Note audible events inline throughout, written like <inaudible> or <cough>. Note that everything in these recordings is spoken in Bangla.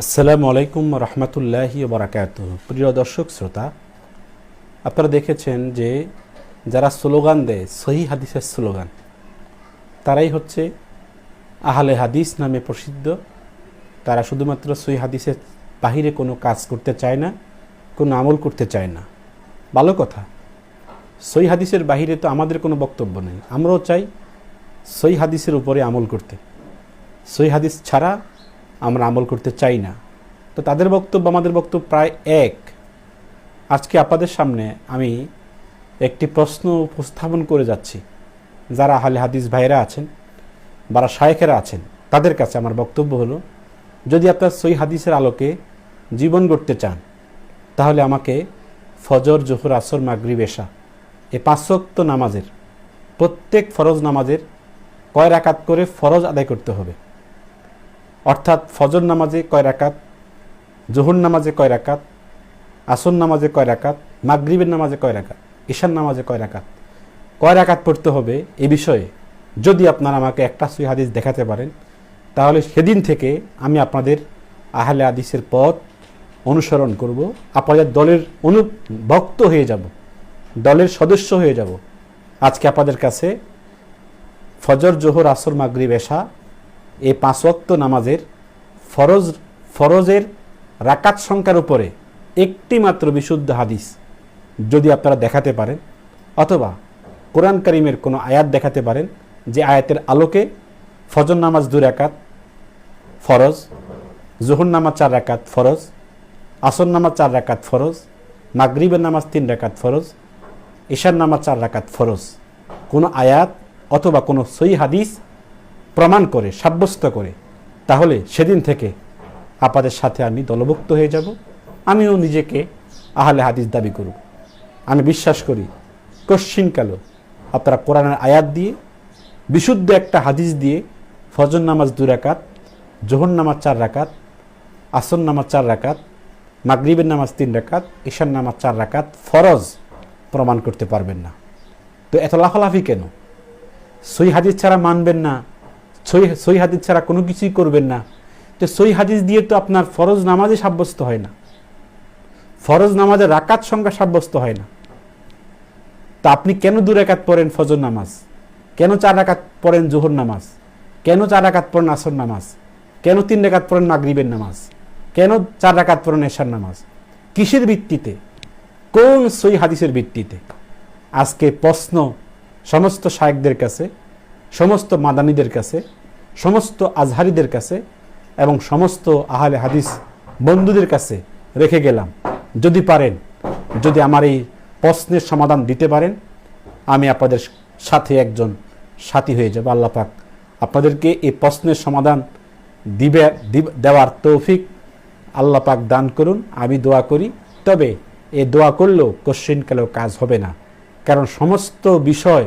আসসালামু আলাইকুম রহমতুল্লাহি বারাকাত প্রিয় দর্শক, শ্রোতা, আপনারা দেখেছেন যে যারা স্লোগান দেয়, সহি হাদিসের স্লোগান, তারাই হচ্ছে আহলে হাদিস নামে প্রসিদ্ধ। তারা শুধুমাত্র সহি হাদিসের বাহিরে কোনো কাজ করতে চায় না, কোনো আমল করতে চায় না। ভালো কথা সই হাদিসের বাহিরে তো আমাদের কোনো বক্তব্য নেই। আমরাও চাই সই হাদিসের উপরে আমল করতে। সই হাদিস ছাড়া আমরা আমল করতে চাই না। তো তাদের বক্তব্য, আমাদের বক্তব্য প্রায় এক। আজকে আপনাদের সামনে আমি একটি প্রশ্ন উপস্থাপন করে যাচ্ছি। যারা আহলে হাদিস ভাইরা আছেন, যারা শায়েখেরা আছেন, তাদের কাছে আমার বক্তব্য হলো, যদি আপনার সই হাদিসের আলোকে জীবন গড়তে চান, তাহলে আমাকে ফজর, জোহর, আসর, মাগরিব, এশা এ পাঁচক্ত নামাজের প্রত্যেক ফরজ নামাজের কয় রাকাত করে ফরজ আদায় করতে হবে? অর্থাৎ ফজর নামাজে কয় রাকাত, জোহর নামাজে কয় রাকাত, আসর নামাজে কয় রাকাত, মাগরিবের নামাজে কয় রাকাত ঈশান নামাজে কয় রাকাত। কয় রাকাত পড়তে হবে এ বিষয়ে? যদি আপনারা আমাকে একটা সুই হাদিস দেখাতে পারেন, তাহলে সেদিন থেকে আমি আপনাদের আহলে হাদিসের পথ অনুসরণ করব। আপনাদের দলের অনুভক্ত হয়ে যাব, দলের সদস্য হয়ে যাব। আজকে আপনাদের কাছে ফজর, জোহর, আসর, মাগরিব, এশা এই পাঁচ নামাজের ফরজ, ফরজের রাকাত সংখ্যার উপরে একটি মাত্র বিশুদ্ধ হাদিস যদি আপনারা দেখাতে পারেন অথবা কোরআন করিমের কোনো আয়াত দেখাতে পারেন যে আয়াতের আলোকে ফজর নামাজ দু রাকাত ফরজ, জোহর নামাজ চার রাকাত ফরজ, আসর নামাজ চার রাকাত ফরজ, মাগরিবের নামাজ তিন রাকাত ফরজ, ঈশার নামাজ চার রাকাত ফরজ। কোনো আয়াত অথবা কোনো সই হাদিস প্রমাণ করে, সাব্যস্ত করে, তাহলে সেদিন থেকে আপনাদের সাথে আমি দলভুক্ত হয়ে যাব। আমিও নিজেকে আহলে হাদিস দাবি করব আমি বিশ্বাস করি কশ্চিনকালও আপনারা কোরআনের আয়াত দিয়ে, বিশুদ্ধ একটা হাদিস দিয়ে ফজর নামাজ দু রাকাত, জোহর নামাজ চার রাকাত, আসর নামাজ চার রাকাত, মাগরিবের নামাজ তিন রাকাত ঈশান নামাজ চার রাকাত ফরজ প্রমাণ করতে পারবেন না। তো এত লাফালাফি কেন? সই হাদিস ছাড়া মানবেন না। সই সই হাদিস ছাড়া কোনো কিছুই করবেন না। তো সই হাদিস দিয়ে তো আপনার ফরজ নামাজে সাব্যস্ত হয় না। ফরজ নামাজে রাকাত সংখ্যা সাব্যস্ত হয় না। তা আপনি কেন দু রাকাত পড়েন ফজর নামাজ? কেন চার রাকাত পড়েন জোহর নামাজ? কেন চার রাকাত পড়েন আসর নামাজ? কেন তিন রাকাত পড়েন মাগরিবের নামাজ? কেন চার রাকাত পড়েন এশার নামাজ? কিসের ভিত্তিতে? কোন সই হাদিসের ভিত্তিতে? আজকে প্রশ্ন সমস্ত শায়েকদের কাছে সমস্ত মাদানীদের কাছে, সমস্ত আজহারিদের কাছে এবং সমস্ত আহলে হাদিস বন্ধুদের কাছে রেখে গেলাম। যদি পারেন, যদি আমার এই প্রশ্নের সমাধান দিতে পারেন, আমি আপনাদের সাথে একজন সাথী হয়ে যাব। আল্লাহ পাক আপনাদেরকে এই প্রশ্নের সমাধান দিবে দেওয়ার তৌফিক আল্লাহ পাক দান করুন। আমি দোয়া করি, তবে এ দোয়া করলেও কোশ্চিনকালেও কাজ হবে না। কারণ সমস্ত বিষয়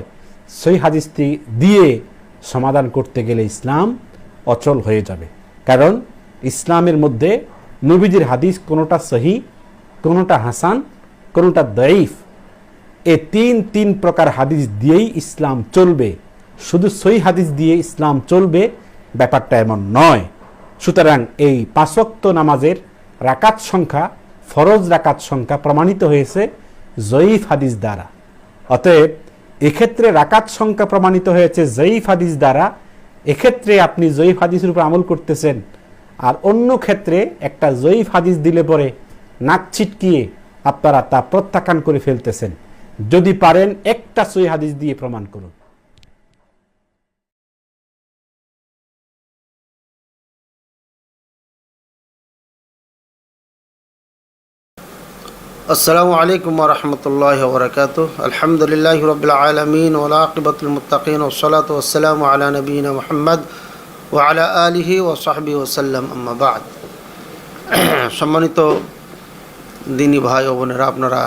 সই হাদিস দি- দিয়ে সমাধান করতে গেলে ইসলাম অচল হয়ে যাবে। কারণ ইসলামের মধ্যে নবীজির হাদিস কোনোটা সহি, কোনোটা হাসান, কোনোটা দঈফ এ তিন তিন প্রকার হাদিস দিয়েই ইসলাম চলবে। শুধু সই হাদিস দিয়ে ইসলাম চলবে, ব্যাপারটা এমন নয়। সুতরাং এই পাঁচক্ত নামাজের রাকাত সংখ্যা, ফরজ রাকাত সংখ্যা প্রমাণিত হয়েছে জয়ীফ হাদিস দ্বারা। অতএব এক্ষেত্রে রাকাত সংখ্যা প্রমাণিত হয়েছে জয়ীফ হাদিস দ্বারা। এক্ষেত্রে আপনি জয়ীফ হাদিসের উপর আমল করতেছেন। আর অন্য ক্ষেত্রে একটা জয়ীফ হাদিস দিলে পরে নাক ছিটকিয়ে আপনারা তা প্রত্যাখ্যান করে ফেলতেছেন। যদি পারেন একটা সই হাদিস দিয়ে প্রমাণ করুন। আসসালামু আলাইকুম রহমতুল্লাহ বরকাত আলহামদুলিল্লাহ রবিল আলমিন ওলাকিবতুল মুতাকিন ওসলাত ওসালাম আলা নবীন মোহাম্মদ ও আলা আলিহি ও সাহবি ওসাল্লাম আম্মাবাদ সম্মানিত দিনী ভাই ও বোনেরা, আপনারা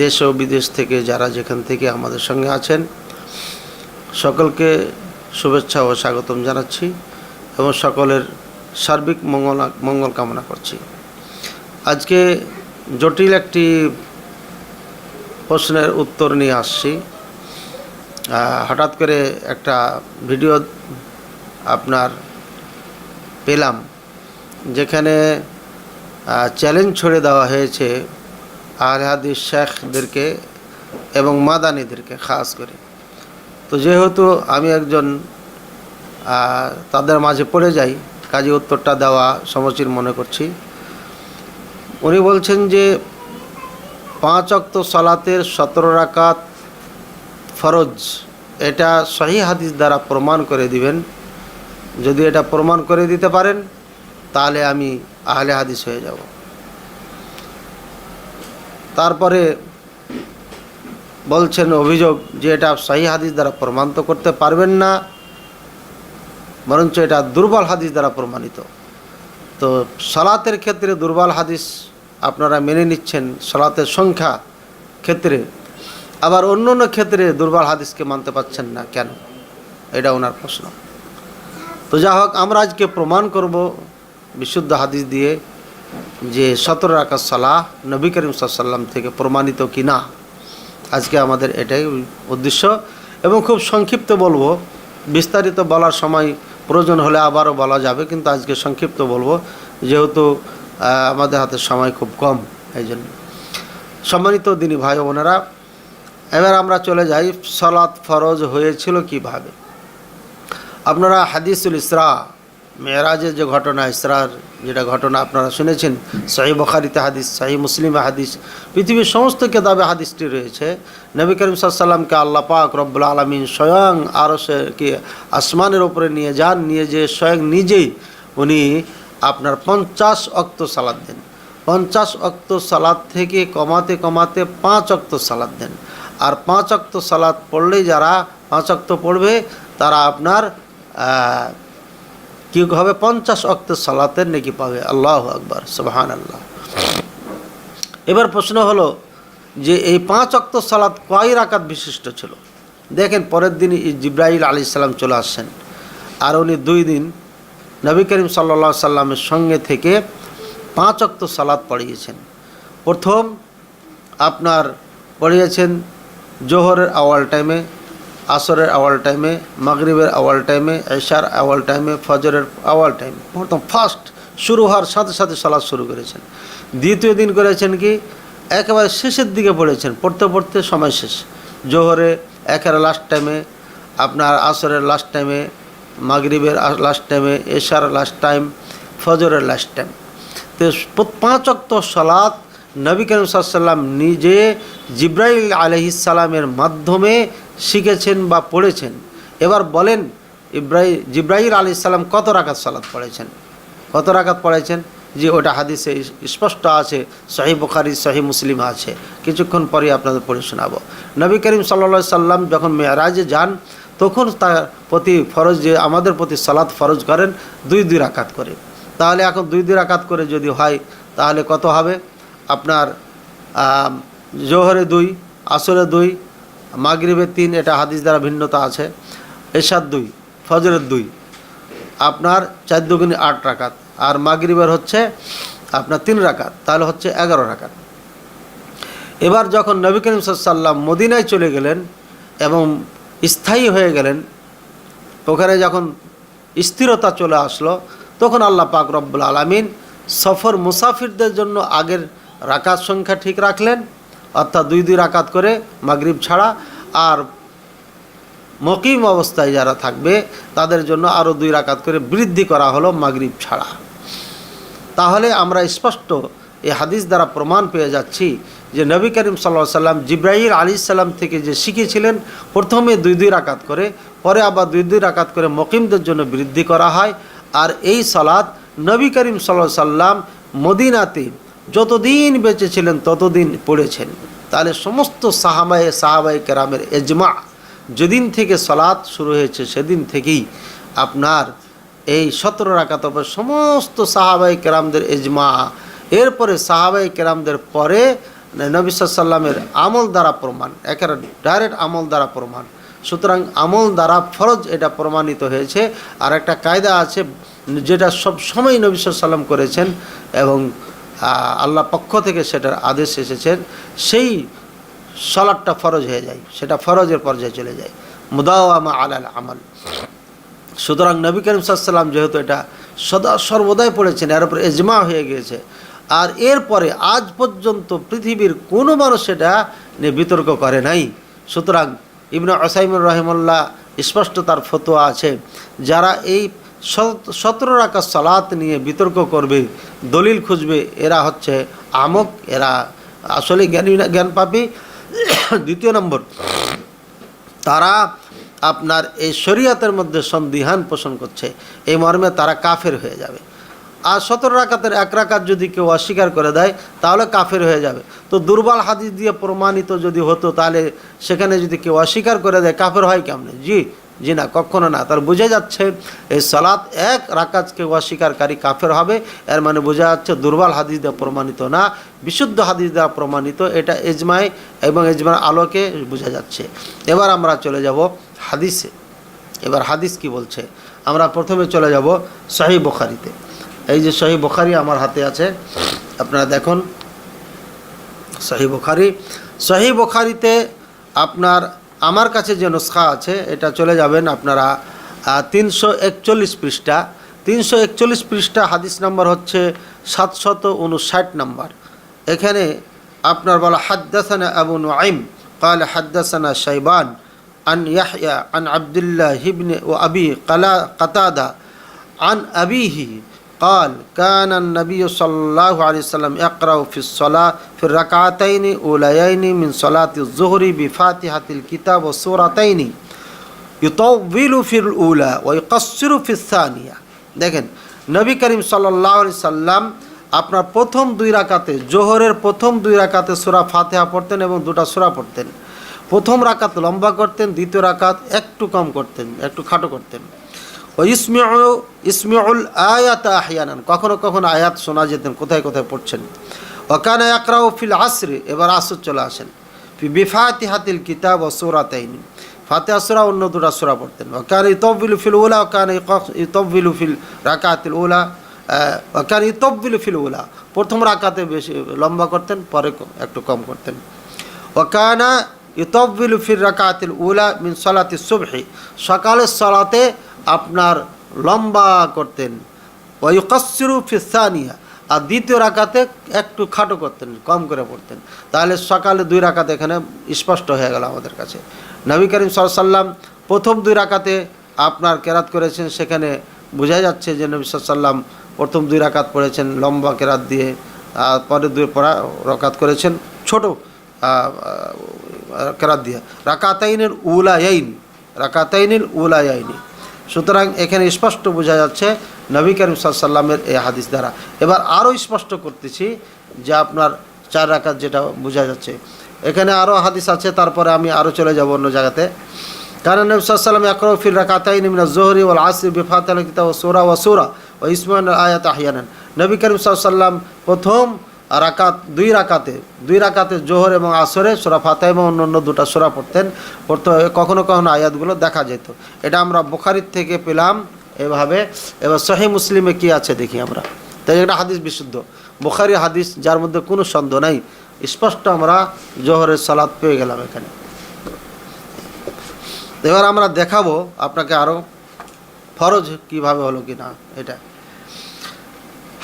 দেশ ও বিদেশ থেকে যারা যেখান থেকে আমাদের সঙ্গে আছেন, সকলকে শুভেচ্ছা ও স্বাগতম জানাচ্ছি এবং সকলের সার্বিক মঙ্গল মঙ্গল কামনা করছি। আজকে জটিল একটি প্রশ্নের উত্তর নিয়ে আসছি। হঠাৎ করে একটা ভিডিও আপনার পেলাম, যেখানে চ্যালেঞ্জ ছড়ে দেওয়া হয়েছে আহলে শেখদেরকে এবং মাদানিদেরকে খাস করে। তো যেহেতু আমি একজন তাদের মাঝে পড়ে যাই, কাজে উত্তরটা দেওয়া সমচির মনে করছি। উনি বলছেন যে পাঁচ অক্ত সালাতের সতেরো রাকাত ফরজ। এটা সহি হাদিস দ্বারা প্রমাণ করে দিবেন। যদি এটা প্রমাণ করে দিতে পারেন, তাহলে আমি আহলে হাদিস হয়ে যাব। তারপরে বলছেন অভিযোগ যে এটা সহি হাদিস দ্বারা প্রমাণ তো করতে পারবেন না, বরঞ্চ এটা দুর্বল হাদিস দ্বারা প্রমাণিত। তো সালাতের ক্ষেত্রে দুর্বল হাদিস আপনারা মেনে নিচ্ছেন সালাতের সংখ্যা ক্ষেত্রে। আবার অন্য অন্য ক্ষেত্রে দুর্বল হাদিসকে মানতে পারছেন না কেন? এটা ওনার প্রশ্ন। তো যা হোক, আমরা আজকে প্রমাণ করব বিশুদ্ধ হাদিস দিয়ে যে সতেরো রাকাত সালাহ নবী করিম সাল্লাম থেকে প্রমাণিত কি না। আজকে আমাদের এটাই উদ্দেশ্য। এবং খুব সংক্ষিপ্ত বলব, বিস্তারিত বলার সময় প্রয়োজন হলে আবারও বলা যাবে, কিন্তু আজকে সংক্ষিপ্ত বলব। যেহেতু আমাদের হাতে সময় খুব কম, এই জন্য। সম্মানিত দিনী ভাই বোনেরা, এবার আমরা চলে যাই সলাৎ ফরজ হয়েছিল কীভাবে? আপনারা হাদিসুল ইসরা মেয়েরাজের যে ঘটনা, ইসরার যেটা ঘটনা আপনারা শুনেছেন, সাহি বখারিতে হাদিস, সাহি মুসলিমে হাদিস, পৃথিবীর সমস্ত কেতাবে হাদিসটি রয়েছে। নবী করিম সাল্লামকে আল্লাহ পাক রব্বুল আলমিন স্বয়ং আরও কি, আসমানের ওপরে নিয়ে যান, নিয়ে যে স্বয়ং নিজেই উনি আপনার পঞ্চাশ অক্ত সালাদ দেন। পঞ্চাশ অক্ত সালাদ থেকে কমাতে কমাতে পাঁচ অক্ত সালাদ দেন। আর পাঁচ অক্ত সালাদ পড়লেই যারা পাঁচ অক্ত পড়বে, তারা আপনার কি হবে? পঞ্চাশ অক্ত সালাতের নাকি পাবে। আল্লাহ আকবার সুবহান আল্লাহ এবার প্রশ্ন হলো যে এই পাঁচ অক্ত সালাত কয় রাকাত বিশিষ্ট ছিল? দেখেন, পরের দিন জিব্রাহিল আলী সাল্লাম চলে আসছেন। আর উনি দুই দিন নবী করিম সাল্লা সাল্লামের সঙ্গে থেকে পাঁচ অক্ত সালাদ পড়িয়েছেন। প্রথম আপনার পড়িয়েছেন জোহরের আওয়াল টাইমে, আসরের আওয়াল টাইমে, মাগরিবের আওয়াল টাইমে, এশার আওয়াল টাইমে, ফজরের আওয়াল টাইমে। প্রথম ফার্স্ট শুরু হওয়ার সাথে সাথে সালাদ শুরু করেছেন। দ্বিতীয় দিন করেছেন কি? একেবারে শেষের দিকে পড়েছেন, পড়তে পড়তে সময় শেষ। জোহরে, একের লাস্ট টাইমে আপনার আসরের লাস্ট টাইমে মাগরিবের লাস্ট টাইমে এশার লাস্ট টাইম ফজরের লাস্ট টাইম তো পাঁচ অক্ত সালাত নবী করিম সাল্লাম নিজে জিব্রাইল আলহিসাল্লামের মাধ্যমে শিখেছেন বা পড়েছেন। এবার বলেন ইব্রাহিম জিব্রাহিল আলি কত রাকাত সালাত পড়েছেন? কত রাকাত পড়েছেন? যে ওটা হাদিসে স্পষ্ট আছে, সহি বুখারি, সহি মুসলিম আছে। কিছুক্ষণ পরে আপনাদের পড়ে শোনাবো। নবী করিম সাল্লা সাল্লাম যখন মেয়ারাজে যান তখন তার প্রতি ফরজ যে, আমাদের প্রতি সালাত ফরজ করেন, দুই দুই রাকাত করে। তাহলে এখন দুই দুই রাকাত করে যদি হয়, তাহলে কত হবে? আপনার জোহরে দুই, আসরে দুই মাগরিবের তিন, এটা হাদিস দ্বারা ভিন্নতা আছে। এশার দুই, ফজরের দুই। আপনার চার দুগুনি আট রাকাত। আর মাগরিবের হচ্ছে আপনার তিন রাকাত, তাহলে হচ্ছে এগারো রাকাত। এবার যখন নবী করিম সাল্লাম মদিনায় চলে গেলেন এবং স্থায়ী হয়ে গেলেন। ওখানে যখন স্থিরতা চলে আসলো, তখন আল্লাহ পাক রব্বুল আলমিন সফর মুসাফিরদের জন্য আগের রাকাত সংখ্যা ঠিক রাখলেন, অর্থাৎ দুই দুই রাকাত করে মাগরিব ছাড়া। আর মকিম অবস্থায় যারা থাকবে, তাদের জন্য আরও দুই রাকাত করে বৃদ্ধি করা হলো মাগরিব ছাড়া। তাহলে আমরা স্পষ্ট এই হাদিস দ্বারা প্রমাণ পেয়ে যাচ্ছি যে নবী করিম সাল্লাহ সাল্লাম জিব্রাহিল আলী সাল্লাম থেকে যে শিখেছিলেন প্রথমে দুই দুই রাকাত করে, পরে আবার দুই দুই রাকাত করে মকিমদের জন্য বৃদ্ধি করা হয়। আর এই সালাদ নবী করিম সাল্লাহ সাল্লাম মদিনাতে যতদিন বেঁচে ছিলেন, ততদিন পড়েছেন। তাহলে সমস্ত সাহাবায়ে সাহাবাই কেরামের এজমা যেদিন থেকে সালাদ শুরু হয়েছে, সেদিন থেকেই আপনার এই সতেরো রাকাত সমস্ত সাহাবাই কেরামদের এজমা। এরপরে সাহাবাই কেরামদের পরে নবী সাল্লামের আমল দ্বারা প্রমাণ, একেবারে ডাইরেক্ট আমল দ্বারা প্রমাণ। সুতরাং আমল দ্বারা ফরজ এটা প্রমাণিত হয়েছে। আর একটা কায়দা আছে, যেটা সব সময় নবী সাল্লাম করেছেন এবং আল্লাহ পক্ষ থেকে সেটার আদেশ এসেছেন সেই সলাটটা ফরজ হয়ে যায়, সেটা ফরজের পর্যায়ে চলে যায়। মুদাওয়ামা আলাল আমল। সুতরাং নবী করিম সাল্লাম যেহেতু এটা সদা সর্বদাই পড়েছেন, এর উপরে এজমা হয়ে গিয়েছে আর এরপরে আজ পর্যন্ত পৃথিবীর কোনো মানুষ এটা নিয়ে বিতর্ক করে নাই। সুতরাং ইবনে আসাইমুর রহিমুল্লাহ স্পষ্ট তার ফতোয়া আছে, যারা এই সতেরো রাখা সালাত নিয়ে বিতর্ক করবে, দলিল খুঁজবে, এরা হচ্ছে আমক, এরা আসলে জ্ঞানী জ্ঞান পাপি। <coughs> দ্বিতীয় নম্বর, তারা আপনার এই শরীয়তের মধ্যে সন্দিহান পোষণ করছে, এই মর্মে তারা কাফের হয়ে যাবে। আর সতেরো রাকাতের এক রাকাত যদি কেউ অস্বীকার করে দেয়, তাহলে কাফের হয়ে যাবে। তো দুর্বল হাদিস দিয়ে প্রমাণিত যদি হতো, তাহলে সেখানে যদি কেউ অস্বীকার করে দেয়, কাফের হয় কেমনে? জি জি না, কখনো না। তার বোঝা যাচ্ছে, এই সালাত এক রাকাত কেউ অস্বীকারী কাফের হবে, এর মানে বোঝা যাচ্ছে দুর্বল হাদিস দ্বারা প্রমাণিত না, বিশুদ্ধ হাদিস দ্বারা প্রমাণিত, এটা এজমায় এবং এজমার আলোকে বোঝা যাচ্ছে। এবার আমরা চলে যাব হাদিসে। এবার হাদিস কি বলছে? আমরা প্রথমে চলে যাব শাহী বখারিতে। এই যে শাহী বখারি আমার হাতে আছে আপনারা দেখুন শাহী বখারি শাহী বখারিতে আপনার আমার কাছে যে নুসখা আছে এটা চলে যাবেন আপনারা তিনশো একচল্লিশ পৃষ্ঠা তিনশো একচল্লিশ পৃষ্ঠা হাদিস নাম্বার হচ্ছে সাতশত উনষাট নাম্বার এখানে আপনার বলা হাদ্দাসানা আবু নুআইম قال حدثنا شيبان عن يحيى عن عبد الله بن وأبي قلا- قتادة عن أبيه قال كان النبي صلى الله عليه وسلم يقرأ في الصلاة في الركعتين أوليين من صلاة الظهر بفاتحة الكتاب والسورتين يطول في الأولى ويقصر في الثانية দেখেন নবী করিম সাল্লাহ সাল্লাম আপনার প্রথম দুই রাকাতে জোহরের প্রথম দুই রাকাতে সুরা ফাতেহা পড়তেন এবং দুটা সুরা পড়তেন প্রথম রাকাত লম্বা করতেন দ্বিতীয় রাকাত একটু কম করতেন একটু খাটো করতেন ও ইসমিউ, ইসমিউল আয়াত আহিয়ানান। কখনো কখনো আয়াত শোনা যেতেন, কোথায় কোথায় পড়ছেন। ওকানে আকরাউ ফিল আসরে, এবার আসর চলে আসেন। বিফাতি হাতিল কিতাব ও সুরাতাইনি। ফাতে আসরা অন্য দুটা সুরা পড়তেন। ওকানে ইতবিলু ফিল উলা ওকানে ইতবিলু ফিল রাকাতিল উলা ওকানে ইতবিলু ফিল উলা। প্রথম রাকাতে বেশি লম্বা করতেন, পরে একটু কম করতেন। ওকানা ইতবিলু ফির রাকাতিল উলা মিন সলাতি সুবহি। সকালের সলাতে আপনার লম্বা করতেন। ওয়ুকাসিরু ফিসানিয়া আর দ্বিতীয় রাকাতে একটু খাটো করতেন, কম করে পড়তেন। তাহলে সকালে দুই রাকাতে এখানে স্পষ্ট হয়ে গেল আমাদের কাছে। নবী করিম সাল্লাম প্রথম দুই রাকাতে আপনার কেরাত করেছেন, সেখানে বোঝা যাচ্ছে যে নবী সাল্লাম প্রথম দুই রাকাত পড়েছেন লম্বা কেরাত দিয়ে, আর পরে দুই পড়া রকাত করেছেন ছোট কেরাত দিয়ে। রাকাতাইনের উলায়াইন রাকাতাইনের উলায়াইনি। সুতরাং এখানে স্পষ্ট বোঝা যাচ্ছে নবী করিম সাল্লামের এই হাদিস দ্বারা। এবার আরও স্পষ্ট করতেছি যে আপনার চার রাকাত যেটা বোঝা যাচ্ছে। এখানে আরও হাদিস আছে, তারপরে আমি আরও চলে যাব অন্য জায়গাতে। কারণ নবী সাল্লাম আকরফ ফিল রাকাতাইন মিনা জোহরি ওয়াল আসরি বিফাতাল কিতাব ও সোরা ওয়া সুরা ও ইসমান আয়াত আহিয়ানান নবী করিম সাল্লাম প্রথম রাকাত, দুই রাকাতে দুই রাকাতে জোহর এবং আসরে সোরা ফাতা এবং অন্য অন্য দুটো সোরা পড়তেন। পড়তে কখনো কখনো আয়াতগুলো দেখা যেত। এটা আমরা বুখারির থেকে পেলাম এভাবে। এবার সহি মুসলিমে কি আছে দেখি আমরা। তাই এটা হাদিস বিশুদ্ধ। বুখারি হাদিস, যার মধ্যে কোনো সন্দেহ নাই। স্পষ্ট আমরা জোহরের সালাদ পেয়ে গেলাম এখানে। এবার আমরা দেখাবো আপনাকে আরও ফরজ কীভাবে হলো কি না এটা।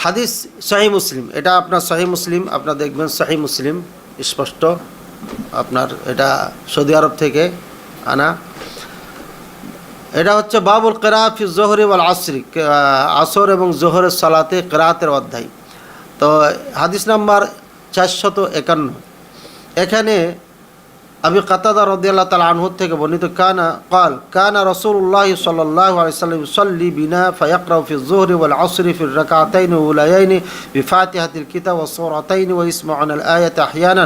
হাদিস শাহী মুসলিম। এটা আপনার শাহী মুসলিম, আপনার দেখবেন শাহী মুসলিম, স্পষ্ট। আপনার এটা সৌদি আরব থেকে আনা। এটা হচ্ছে বাবুল কেরাফি জোহরি ওয়াল আসরি। আসর এবং জোহরের সালাতে কেরাতের অধ্যায়। তো হাদিস নাম্বার চারশত একান্ন। এখানে আবি কাতাদা রদিয়াল্লাহ তালা আনহুর থেকে বর্ণিত কানা কাল কানা রসুল্লাহ সাল্লাহ আলাইসাল্লাম সল্লি বিনা ফায়াকরাউ ফি জোহরি ওয়াল আসরি ফি রাকাতাইন উলায়াইন بفاتحة الكتاب والصورتين ويسمع عن الآية أحيانا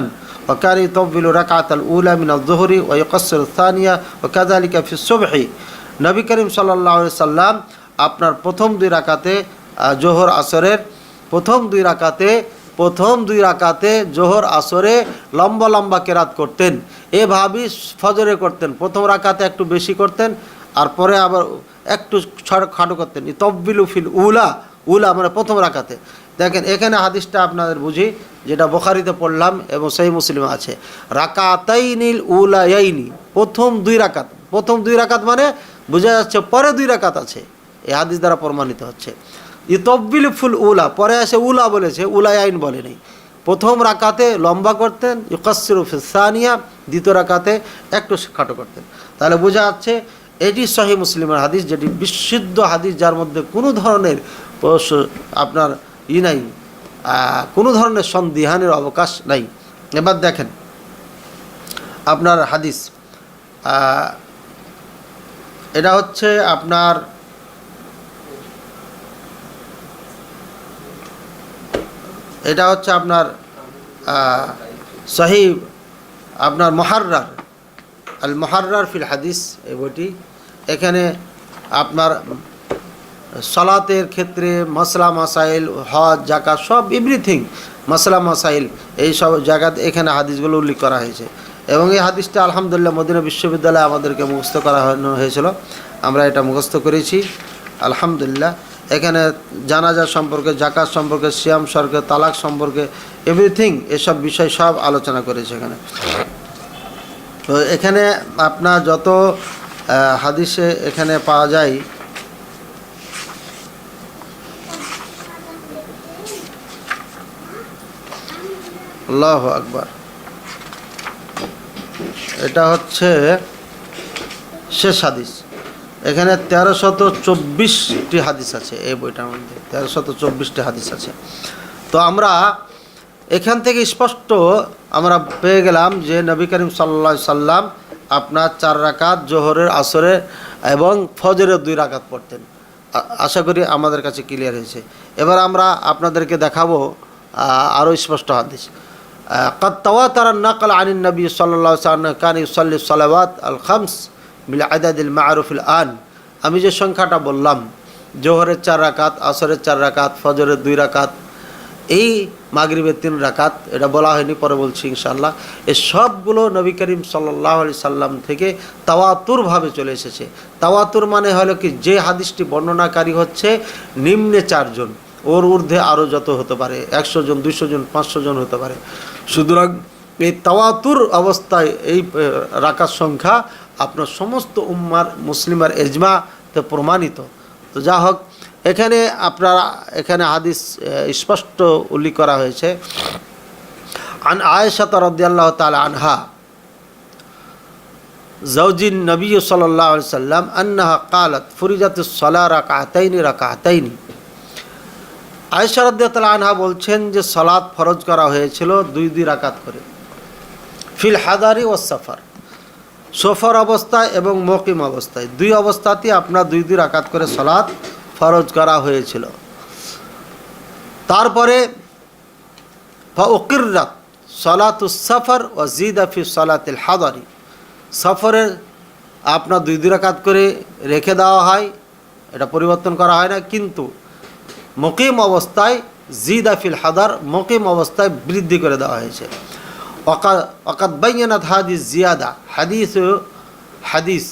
وكان يطول ركعة الأولى من الظهر ويقصر الثانية وكذلك في الصبح নবী করিম সাল্লাহ সাল্লাম আপনার প্রথম দুই রাকাতে আহ, জোহর আসরের প্রথম দুই রাকাতে প্রথম দুই রাকাতে জোহর, আসরে লম্বা লম্বা কেরাত করতেন। এভাবেই ফজরে করতেন। প্রথম রাকাতে একটু বেশি করতেন, আর পরে আবার একটু খাটো করতেন। তব্বিলু ফিল উলা উলা মানে প্রথম রাকাতে। দেখেন, এখানে হাদিসটা আপনাদের বুঝি, যেটা বোখারিতে পড়লাম এবং সেই মুসলিমে আছে। রাকাতাইনিল উলায়াইনি, প্রথম দুই রাকাত। প্রথম দুই রাকাত মানে বোঝা যাচ্ছে পরে দুই রাকাত আছে। এই হাদিস দ্বারা প্রমাণিত হচ্ছে। ইতব্বিল ফুল উলা, পরে আসে উলা বলেছে, উলাই আইন বলেনি প্রথম রাকাতে লম্বা করতেন ইউকাসিরুফিল সানিয়া, দ্বিতীয় রাকাতে একটু খাটো করতেন। তাহলে বোঝা যাচ্ছে, এটি সহি মুসলিমের হাদিস, যেটি বিশুদ্ধ হাদিস, যার মধ্যে কোনো ধরনের আপনার ই নাই কোনো ধরনের সন্দিহানের অবকাশ নাই। এবার দেখেন, আপনার হাদিস এটা হচ্ছে আপনার এটা হচ্ছে আপনার আহ, সহি আপনার মহার্রার আল মহার্রার ফিল হাদিস এই বইটি। এখানে আপনার সলাতের ক্ষেত্রে মশলা মাসাইল হজ জাকাত সব এভরিথিং মশলা মাসাইল এই সব জায়গাতে এখানে হাদিসগুলো উল্লেখ করা হয়েছে। এবং এই হাদিসটা আলহামদুলিল্লাহ মদিনা বিশ্ববিদ্যালয়ে আমাদেরকে মুখস্থ করা হয়েছিল। আমরা এটা মুখস্থ করেছি। আলহামদুলিল্লাহ। এখানে জানাজা সম্পর্কে জাকাত সম্পর্কে, সিয়াম সম্পর্কে, তালাক সম্পর্কে, এভরিথিং এসব বিষয় সব আলোচনা করেছে এখানে। তো এখানে আপনার যত হাদিসে এখানে পাওয়া যায়, আল্লাহ আকবার। এটা হচ্ছে শেষ হাদিস। এখানে তেরোশত চব্বিশটি হাদিস আছে এই বইটার মধ্যে তেরোশত চব্বিশটি হাদিস আছে তো আমরা এখান থেকে স্পষ্ট আমরা পেয়ে গেলাম যে নবী করিম সাল্লা সাল্লাম আপনার চার রাকাত জোহরের আসরের এবং ফজরের দুই রাকাত পড়তেন আ- আশা করি আমাদের কাছে ক্লিয়ার হয়েছে এবার আমরা আপনাদেরকে দেখাবো আরও স্পষ্ট হাদিস قد تواتر النقل عن النبي صلى الله عليه وسلم كان يصلي الصلوات الخمس বিল আদাদিল মারুফিল আন। আমি যে সংখ্যাটা বললাম, জোহরের চার রাকাত, আসরের চার রাকাত, ফজরের দুই রাকাত, এই মাগরিবের তিন রাকাত, এটা বলা হয়নি, পরে বলছি ইনশাল্লাহ এ সবগুলো নবী করিম সাল্লাহ আলি সাল্লাম থেকে তাওয়াতুরভাবে চলে এসেছে। তাওয়াতুর মানে হলো কি, যে হাদিসটি বর্ণনাকারী হচ্ছে নিম্নে চারজন, ওর ঊর্ধ্বে আরও যত হতে পারে, একশো জন দুশো জন, পাঁচশো জন হতে পারে। সুতরাং এই তাওয়াতুর অবস্থায় এই রাকাত সংখ্যা আপনার সমস্ত উম্মার মুসলিমার এজমাতে প্রমাণিত। তো যা হোক এখানে আপনারা, এখানে হাদিস স্পষ্ট উল্লেখ করা হয়েছে। আন আয়েশাত রদিয়াল্লাহ তালা আনহা জৌজিন নবী সাল্লাহ সাল্লাম আন্নাহা কালত, ফুরিজাত সলা রাকাতাইনি রাকাতাইনি। আয়েশা রদিয়াল্লাহ আনহা বলছেন যে সলাৎ ফরজ করা হয়েছিল দুই দুই রাকাত করে। ফিল হাদারি ও সফর। সফর অবস্থায় এবং মকিম অবস্থায়। দুই অবস্থাতেই আপনার দুই দুই রাকাত করে সলাৎ ফরজ করা হয়েছিল। তারপরে ফকিরাত সলাতুস সফর ও জিদাফি সলাতিল হাদারি। সফরের আপনার দুই দুই রাকাত করে রেখে দেওয়া হয়। এটা পরিবর্তন করা হয় না, কিন্তু মকিম অবস্থায় জিদাফিল হাদার মকিম অবস্থায় বৃদ্ধি করে দেওয়া হয়েছে। অকাত বাইনাত হাদিস জিয়াদা। হাদিস হাদিস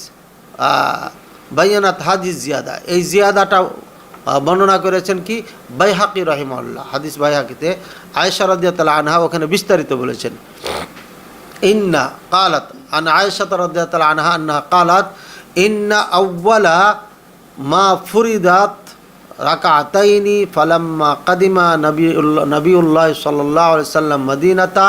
বাইনাত হাদিস জিয়াদা। এই জিয়াদাটা বর্ণনা করেছেন কি? বাইহাকি রহিমল্লাহ হাদিস বাইহাকিতে আয়েশা রাদিয়াতাল আনহা ওখানে বিস্তারিত বলেছেন। ইন্না কালাত, আন আয়েশা রাদিয়াতাল আনহা আন্নাহা কালাত, ইন্না আউ্বালা মা ফুরিদাত রাকাতাইনি ফালাম্মা কাদিমা নবিউল্লাহ নবিউল্লাহ সাল্লাল্লাহু আলাইহি সাল্লাম মদিনাতা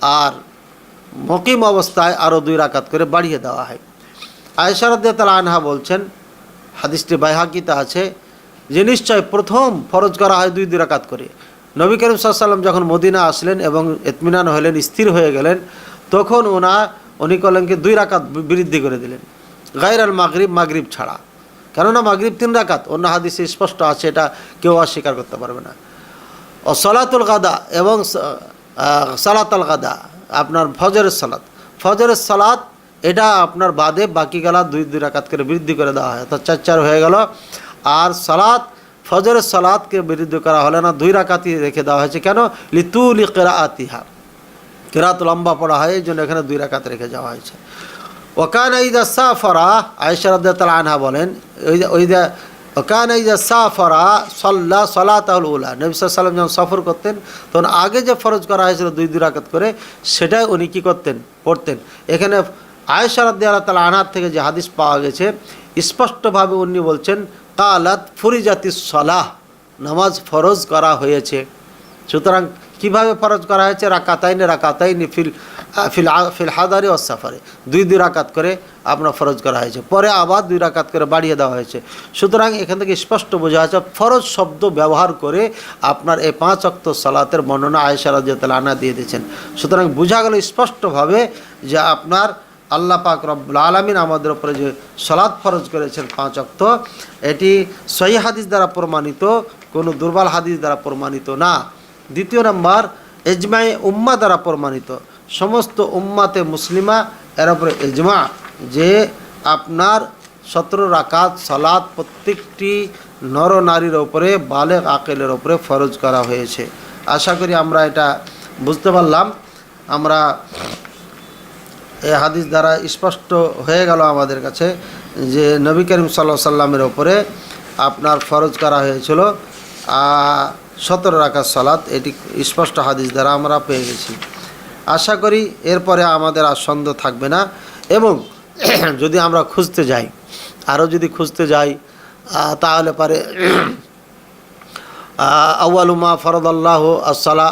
আর মকিম অবস্থায় আরও দুই রাকাত করে বাড়িয়ে দেওয়া হয়। আয়েশা রাদিয়াতাল আনহা বলছেন, হাদিসটি বাইহাকিতে আছে, যে নিশ্চয় প্রথম ফরজ করা হয় দুই দুই রাকাত করে। নবী করিম সাল্লাম যখন মদিনা আসলেন এবং এতমিনান হলেন, স্থির হয়ে গেলেন, তখন ওনা উনি কলেনকে দুই রাকাত বৃদ্ধি করে দিলেন। গায়ের আল মাগরিব মাগরিব ছাড়া। কেননা মাগরিব তিন রাকাত, অন্য হাদিসে স্পষ্ট আছে, এটা কেউ অস্বীকার করতে পারবে না। ও সলাতুল গাদা এবং সালাতাল গাদা, আপনার ফজরের সালাত। ফজরের সালাত, এটা আপনার বাদে বাকি গেলা দুই দুই রাকাত করে বৃদ্ধি করে দেওয়া হয়, অর্থাৎ চার চার হয়ে গেল। আর সালাত, ফজরের সালাদকে বিরুদ্ধ করা হলে না, দুই রাকাতি রেখে দেওয়া হয়েছে। কেন? লিতুলি কেরা আতিহা কেরাত লম্বা পড়া হয়, এই জন্য এখানে দুই রাকাত রেখে যাওয়া হয়েছে। ওকান ঈদা সাফরা আয়সারদ্দাল আনহা বলেন ওইদা ওকান ঈদা সাফরা সল্লা সলাতাল উলা। নবী সাল্লাম যখন সফর করতেন, তখন আগে যে ফরজ করা হয়েছিল দুই দুই রাকাত করে সেটাই উনি কী করতেন? পড়তেন। এখানে আয়সারদ্দি আল্লাহ তালা আনহার থেকে যে হাদিস পাওয়া গেছে, স্পষ্টভাবে উনি বলছেন, কালাত ফুরিজাতি সলাহ। নামাজ ফরজ করা হয়েছে। সুতরাং কীভাবে ফরজ করা হয়েছে? রাকাতাইনে, রাকাতাইনি ফিল ফিল ফিল হাদারি ও সাফারে। দুই দুই রাকাত করে আপনার ফরজ করা হয়েছে। পরে আবার দুই রাকাত করে বাড়িয়ে দেওয়া হয়েছে। সুতরাং এখান থেকে স্পষ্ট বোঝা যাচ্ছে, ফরজ শব্দ ব্যবহার করে আপনার এই পাঁচ অক্ত সালাতের বর্ণনা আয়েশা রাজিয়াল আনা দিয়ে দিয়েছেন। সুতরাং বোঝা গেল স্পষ্টভাবে যে আপনার আল্লাহ পাক রব্বুল আলমিন আমাদের উপরে যে সলাদ ফরজ করেছেন পাঁচ অক্ত এটি সহি হাদিস দ্বারা প্রমাণিত, কোনো দুর্বল হাদিস দ্বারা প্রমাণিত না। দ্বিতীয় নম্বর এজমাই উম্মা দ্বারা প্রমাণিত। সমস্ত উম্মাতে মুসলিমা, এর উপরে এজমা যে আপনার সতেরো রাকাত সালাদ প্রত্যেকটি নর নারীর ওপরে বালেক আকেলের ওপরে ফরজ করা হয়েছে। আশা করি আমরা এটা বুঝতে পারলাম। আমরা এই হাদিস দ্বারা স্পষ্ট হয়ে গেল আমাদের কাছে যে নবী করিম সাল্লা সাল্লামের ওপরে আপনার ফরজ করা হয়েছিল। সতেরো রাখার সালাত, এটি স্পষ্ট হাদিস দ্বারা আমরা পেয়ে গেছি। আশা করি এরপরে আমাদের আর সন্দেহ থাকবে না এবং <clears throat> যদি আমরা খুঁজতে যাই, আরও যদি খুঁজতে যাই তাহলে পারে <clears throat> আউআলুমা ফরদাল্লাহ আসসালা,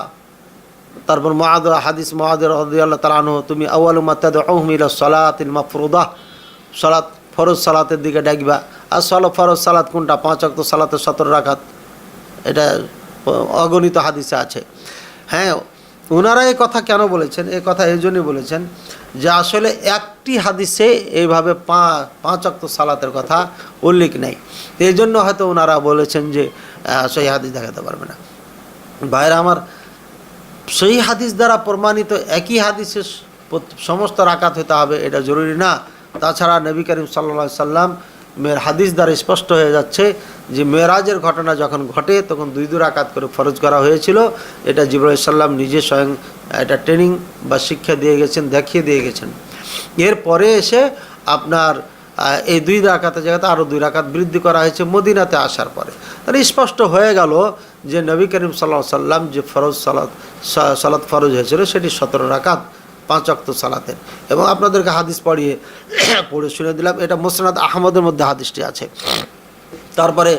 তারপর মহাদ হাদিস মহাদের রদিয়াল্লাহ তালানহ তুমি আউআলু মাত্তাদ ওহমিল সলাতিল মাফরুদাহ সালাত, ফরজ সালাতের দিকে ডাকবা। আর সল ফরজ সালাত কোনটা? পাঁচ অক্ত সালাতের সতেরো রাখাত এটা অগণিত হাদিসে আছে। হ্যাঁ ওনারা এই কথা কেন বলেছেন? এই কথা এই জন্যই বলেছেন যে আসলে একটি হাদিসে এইভাবে পা, পাঁচ অক্ত সালাতের কথা উল্লেখ নেই। এই জন্য হয়তো ওনারা বলেছেন যে সেই হাদিস দেখাতে পারবে না। বাইরে আমার, সেই হাদিস দ্বারা প্রমাণিত একই হাদিসে সমস্ত রাকাত হতে হবে, এটা জরুরি না। তাছাড়া নবী করিম সাল্লা সাল্লাম হাদিস দ্বারা স্পষ্ট হয়ে যাচ্ছে যে মেয়েরাজের ঘটনা যখন ঘটে, তখন দুই দুই রাকাত করে ফরজ করা হয়েছিল। এটা জিবরাল সাল্লাম নিজে স্বয়ং এটা ট্রেনিং বা শিক্ষা দিয়ে গেছেন, দেখিয়ে দিয়ে গেছেন। এরপরে এসে আপনার এই দুই রাকাতের জায়গাতে আরও দুই রাকাত বৃদ্ধি করা হয়েছে মদিনাতে আসার পরে। তাহলে স্পষ্ট হয়ে গেল যে নবী করিম সাল্লাহ সাল্লাম যে ফরজ সালাত সালাত ফরজ হয়েছিল, সেটি সতেরো রাকাত। পাঁচ অক্ত সালাতের। এবং আপনাদেরকে হাদিস পড়িয়ে <coughs> পড়ে শুনে দিলাম। এটা মোসনাদ আহমদের মধ্যে হাদিসটি আছে। তারপরে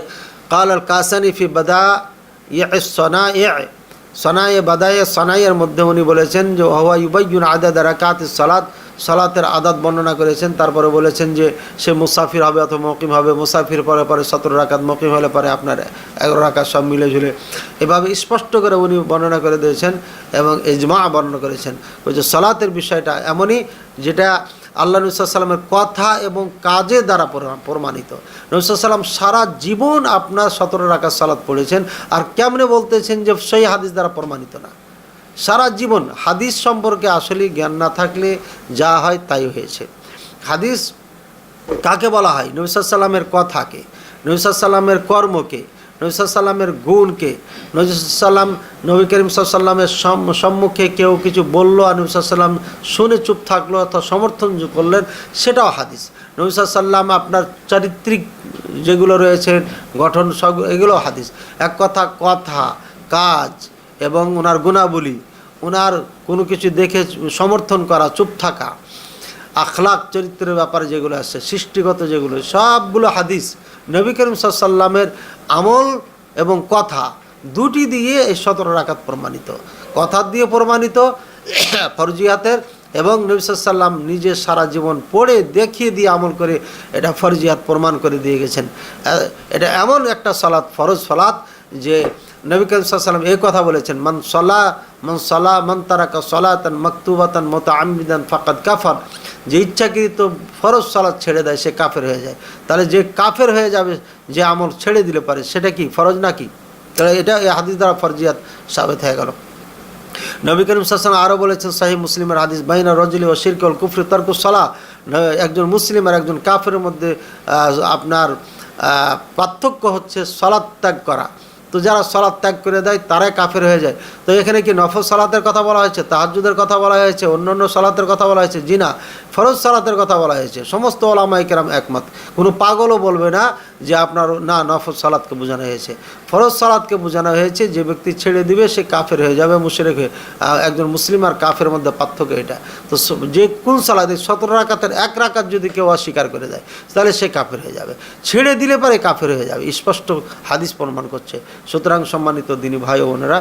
কাল আল কাসানি ফি বাদা ইয়ে সনা ইয়ে সনায়ে বাদায়ে সনাইয়ের মধ্যে উনি বলেছেন যে হওয়া ইউবাইন আদা দারাকাত সালাত। সালাতের আদাত বর্ণনা করেছেন, তারপরে বলেছেন যে সে মুসাফির হবে অথবা মকিম হবে, মুসাফির পরে পরে সতেরো রাকাত, মকিম হলে পরে আপনার এগারো রাকাত সব মিলে ঝুলে। এভাবে স্পষ্ট করে উনি বর্ণনা করে দিয়েছেন এবং ইজমা বর্ণনা করেছেন। ওই যে সালাতের বিষয়টা এমনই যেটা আল্লাহ নুসাল্লামের কথা এবং কাজে দ্বারা প্রমা- প্রমাণিত। নুসাল্লাম সারা জীবন আপনার সতেরো রাকাত সালাত পড়েছেন, আর কেমনে বলতেছেন যে সেই হাদিস দ্বারা প্রমাণিত না। সারা জীবন হাদিস সম্পর্কে আসলে জ্ঞান না থাকলে যা হয় তাই হয়েছে। হাদিস কাকে বলা হয়? নবিসাল্লামের কথাকে নবিসাল্লামের কর্মকে নবিসাল্লামের গুণকে নবিসাল্লাম নবী করিম সাল্লামের সম্মুখে কেউ কিছু বলল আর নবিসাল্লাম শুনে চুপ থাকল অথবা সমর্থন করলেন, সেটাও হাদিস। নবিসাল্লাম আপনার চারিত্রিক যেগুলো রয়েছে, গঠন সব এগুলো হাদিস। এক কথা কথা, কাজ এবং ওনার গুণাবলী ওনার কোনো কিছু দেখে সমর্থন করা, চুপ থাকা, আখলাক চরিত্রের ব্যাপারে যেগুলো আছে, সৃষ্টিগত যেগুলো, সবগুলো হাদিস নবী করিম সাল্লামের আমল এবং কথা দুটি দিয়ে এই সতেরো রাকাত প্রমাণিত। কথা দিয়ে প্রমাণিত <clears throat> ফরজিয়াতের এবং নবী সাল্লাম নিজে সারা জীবন পড়ে, দেখিয়ে দিয়ে আমল করে এটা ফরজিয়াত প্রমাণ করে দিয়ে গেছেন। এটা এমন একটা সালাত, ফরজ সালাত যে নবী করিম সাল্লাম এই কথা বলেছেন, মান সলা, মন সলা, মান তারাকা সলাতান মকতুবাতান মতো আমিদান ফাকাদ কাফার। যে ইচ্ছাকৃত ফরজ সালাত ছেড়ে দেয়, সে কাফের হয়ে যায়। তাহলে যে কাফের হয়ে যাবে, যে আমল ছেড়ে দিলে পারে, সেটা কি, ফরজ নাকি তাহলে এটা হাদিস দ্বারা ফরজিয়াত সাবেত হয়ে গেল। নবী করিম সাসন আরও বলেছেন সাহি মুসলিমের হাদিস, বাইনা রজলি ও শিরকল কুফরি তর্ক সলা একজন মুসলিম আর একজন কাফের মধ্যে আপনার পার্থক্য হচ্ছে সলাৎ ত্যাগ করা। তো যারা সলাদ ত্যাগ করে দেয়, তারাই কাফের হয়ে যায়। তো এখানে কি নফর সলাতের কথা বলা হয়েছে তাহাজুদের কথা বলা হয়েছে অন্য অন্য সলাতের কথা বলা হয়েছে? জি না। ফরজ সালাতের কথা বলা হয়েছে। সমস্ত ওলামাই কেরাম একমত। কোনো পাগলও বলবে না যে আপনার না, নফল সালাদকে বোঝানো হয়েছে। ফরজ সালাদকে বোঝানো হয়েছে, যে ব্যক্তি ছেড়ে দিবে, সে কাফের হয়ে যাবে, মুশরেক হয়ে একজন মুসলিম আর কাফের মধ্যে পার্থক্য এটা। তো যে কোন সালাদে সতেরো রাকাতের এক রাকাত যদি কেউ অস্বীকার করে দেয়, তাহলে সে কাফের হয়ে যাবে। ছেড়ে দিলে পরে কাফের হয়ে যাবে। স্পষ্ট হাদিস প্রমাণ করছে। সুতরাং সম্মানিত দিনী ভাই বোনেরা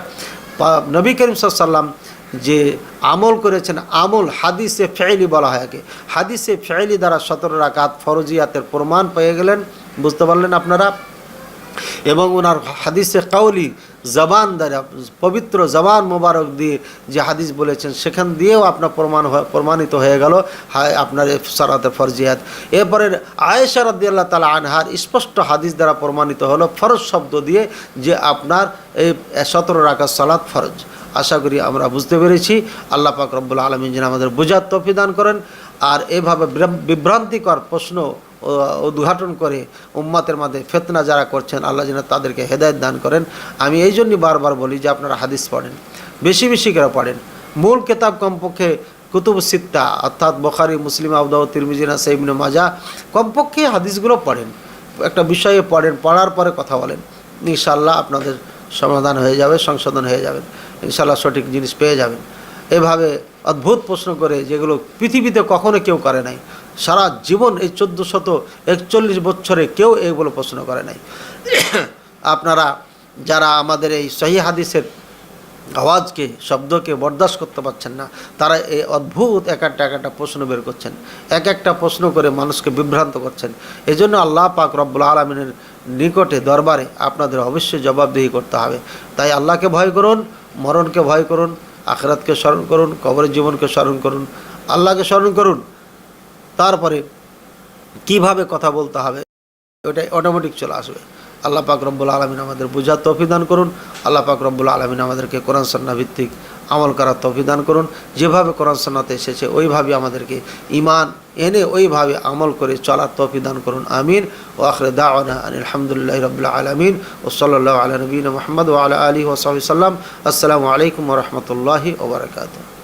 নবী করিম সাল্লাম যে আমল করেছেন, আমল হাদিসে ফেইলি বলা হয় আগে। হাদিসে ফেইলি দ্বারা সতেরো রাকাত ফরজিয়াতের প্রমাণ পেয়ে গেলেন। বুঝতে পারলেন আপনারা? এবং ওনার হাদিসে কাউলি জবান দ্বারা, পবিত্র জবান মোবারক দিয়ে যে হাদিস বলেছেন, সেখান দিয়েও আপনার প্রমাণ প্রমাণিত হয়ে গেল। হায়, আপনার সারাতে ফরজিয়াত। এরপরে আয়েশা রাদিয়াল্লাহ তালা আনহার স্পষ্ট হাদিস দ্বারা প্রমাণিত হলো, ফরজ শব্দ দিয়ে যে আপনার এই সতেরো রাখার সালাত ফরজ। আশা করি আমরা বুঝতে পেরেছি। আল্লাহ পাক রব্বুল আলমিন যেন আমাদের বোঝার তফিদান করেন। আর এভাবে বিভ্রান্তিকর প্রশ্ন উদ্ঘাটন করে উম্মাতের মাঝে ফেতনা যারা করছেন, আল্লাহ যেন তাদেরকে হেদায়ত দান করেন। আমি এই জন্যই বারবার বলি যে আপনারা হাদিস পড়েন, বেশি বেশি করে পড়েন। মূল কেতাব কমপক্ষে কুতুব সিত্তা, অর্থাৎ বখারি, মুসলিম আবদাউ তিরমিজিনা সাইবনে মাজা, কমপক্ষে হাদিসগুলো পড়েন। একটা বিষয়ে পড়েন, পড়ার পরে কথা বলেন। ইনশাল্লাহ আপনাদের সমাধান হয়ে যাবে, সংশোধন হয়ে যাবেন ইনশাল্লাহ সঠিক জিনিস পেয়ে যাবেন। এভাবে অদ্ভুত প্রশ্ন করে যেগুলো পৃথিবীতে কখনো কেউ করে নাই, সারা জীবন এই চোদ্দ শত একচল্লিশ বছরে কেউ এগুলো প্রশ্ন করে নাই। <coughs> আপনারা যারা আমাদের এই সহি হাদিসের আওয়াজকে, শব্দকে বরদাস্ত করতে পারছেন না। তারা এই অদ্ভুত এক একটা এক একটা প্রশ্ন বের করছেন। এক একটা প্রশ্ন করে মানুষকে বিভ্রান্ত করছেন। এজন্য আল্লাহ পাক রব্বুল আলমিনের নিকটে দরবারে আপনাদের অবশ্যই জবাবদিহি করতে হবে। তাই আল্লাহকে ভয় করুন, মরণকে ভয় করুন, আখরাতকে স্মরণ করুন, কবরের জীবনকে স্মরণ করুন, আল্লাহকে স্মরণ করুন। তারপরে কীভাবে কথা বলতে হবে, ওটাই অটোমেটিক চলে আসবে। আল্লাহ পাক রব্বুল আলমিন আমাদের বোঝার তফিদান করুন। আল্লাহ পাক রব্বুল আলমিন আমাদেরকে কোরআন সন্না ভিত্তিক আমল করার তফিদান করুন। যেভাবে কোরআন সন্নাতে এসেছে, ওইভাবে আমাদেরকে ইমান এনে ওইভাবে আমল করে চলার তফিদান করুন। আমিন। ও আখরে দাওয়ানা আলহামদুলিল্লাহ রবিল্লা আলমিন। ও সাল্লাহ আলা মোহাম্মদ ও আলা আলী ওসাল্লাম আসসালামু আলাইকুম রহমতুল্লাহি ওবরাকাতু